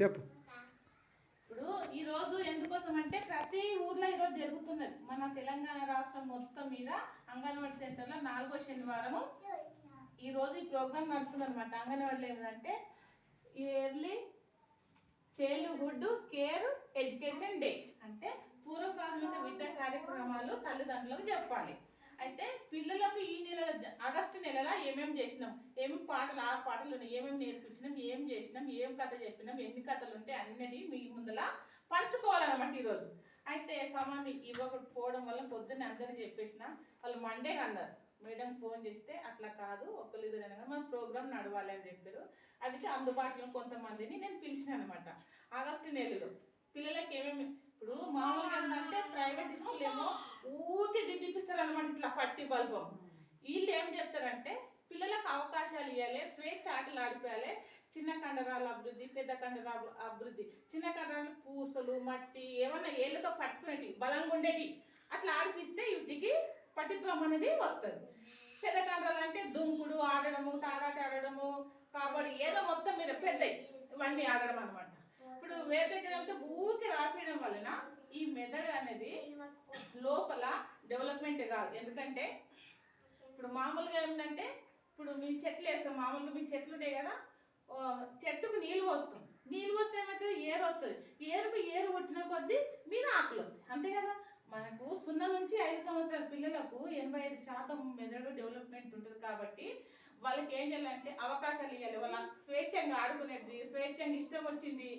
చెప్పు. ఇప్పుడు ఈ రోజు ఎందుకోసం అంటే ప్రతి ఊర్లో ఈ రోజు జరుగుతున్నది. మన తెలంగాణ రాష్ట్రం మొత్తం మీద అంగన్వాడీ సెంటర్లో నాలుగో శనివారము ఈ రోజు ఈ ప్రోగ్రామ్ నడుస్తుంది అనమాట అంగన్వాడీలో ఏంటంటే early childhood care education day. అంటే పూర్వ ప్రాథమిక విద్యా కార్యక్రమాలు తల్లిదండ్రులకు చెప్పాలి అయితే పిల్లలకు ఈ నెల జ- ఆగస్టు నెలలో ఏమేమి చేసినాం? ఏమేమి పాటలు ఆ పాటలు ఉన్నాయి? ఏమేమి నేర్పించినాం? ఏం చేసినాం? ఏం కథ చెప్పినాం? ఎన్ని కథలు ఉంటాయి అన్నది మీ ముందల పంచుకోవాలన్నమాట ఈరోజు. అయితే సమయం ఇవ్వకపోవడం వల్ల పొద్దున్న అందరూ చెప్పేసిన. వాళ్ళు మండే అన్నారు. మేడం ఫోన్ చేస్తే అట్లా కాదు ఒకళ్ళు ఇద్దరు అనగా మన ప్రోగ్రామ్ నడవాలి అని చెప్పారు. అది అందుబాటులో కొంతమందిని నేను పిలిచిన అనమాట. ఆగస్టు నెలలో పిల్లలకి ఏమేమి ఇప్పుడు మామూలుగా ఏంటంటే ప్రైవేట్ స్కూల్ ఏమో ఊరికే దిగిపిస్తారు అనమాట ఇట్లా పట్టి బల్బం. వీళ్ళు ఏం చెప్తారంటే పిల్లలకు అవకాశాలు ఇవ్వాలి స్వేచ్ఛ ఆటలు ఆడిపోయాలి. చిన్న కండరాల అభివృద్ధి పెద్ద కండరాల అభివృద్ధి. చిన్న కండరాలు పూసలు మట్టి ఏమన్నా ఏళ్ళతో పట్టుకునేటి బలంగా ఉండేటి అట్లా ఆడిపిస్తే వీటికి పట్టిత్వం అనేది వస్తుంది. పెద్ద కండరాలు అంటే దుంకుడు ఆడడము తాడాట ఆడడము కబడ్డీ ఏదో మొత్తం మీద పెద్దవి ఇవన్నీ ఆడడం అనమాట ఇప్పుడు వేరే దగ్గర అయితే ఊరికి రాపేయడం వలన ఈ మెదడు అనేది లోపల డెవలప్మెంట్ కాదు. ఎందుకంటే ఇప్పుడు మామూలుగా ఏంటంటే ఇప్పుడు మీ చెట్లు వేస్తాం మామూలుగా మీ చెట్లు ఉంటాయి కదా చెట్టుకు నీళ్ళు పోస్తాం. నీళ్ళు పోస్తే ఏమవుతుంది? ఏరు వస్తుంది. ఏరుకు ఏరు కొట్టిన కొద్దీ మీద ఆకులు వస్తాయి. అంతే కదా? మనకు సున్నా నుంచి ఐదు సంవత్సరాల పిల్లలకు ఎనభై ఐదు శాతం మెదడు డెవలప్మెంట్ ఉంటుంది కాబట్టి వాళ్ళకి ఏం చేయాలంటే అవకాశాలు ఇవ్వాలి. వాళ్ళ స్వేచ్ఛంగా ఆడుకునేది స్వేచ్ఛంగా ఇష్టం వచ్చింది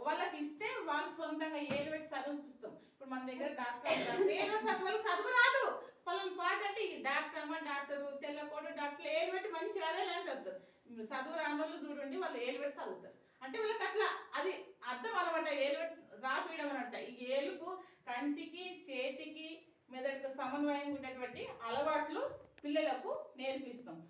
వాళ్ళకి ఇస్తే వాళ్ళు సొంతంగా ఏరు పెట్టి చదివిపిస్తాం. ఇప్పుడు మన దగ్గర డాక్టర్ ఉన్నారు. ఏలు చదువు రాదు. పలానా అంటే డాక్టర్ అమ్మ డాక్టర్ తెల్లకోడు డాక్టర్ ఏలు పెట్టి మంచిగా అదే లేని చదువుతారు. చదువు రానోళ్ళు చూడండి వాళ్ళు ఏలు పెట్టి చదువుతారు. అంటే వాళ్ళకి అట్లా అది అర్థం అనమాట ఏలు పెట్టి రాపీయడం అనమాట ఈ ఏలుకు కంటికి చేతికి మెదడుకు సమన్వయం ఉండేటువంటి అలవాట్లు పిల్లలకు నేర్పిస్తాం.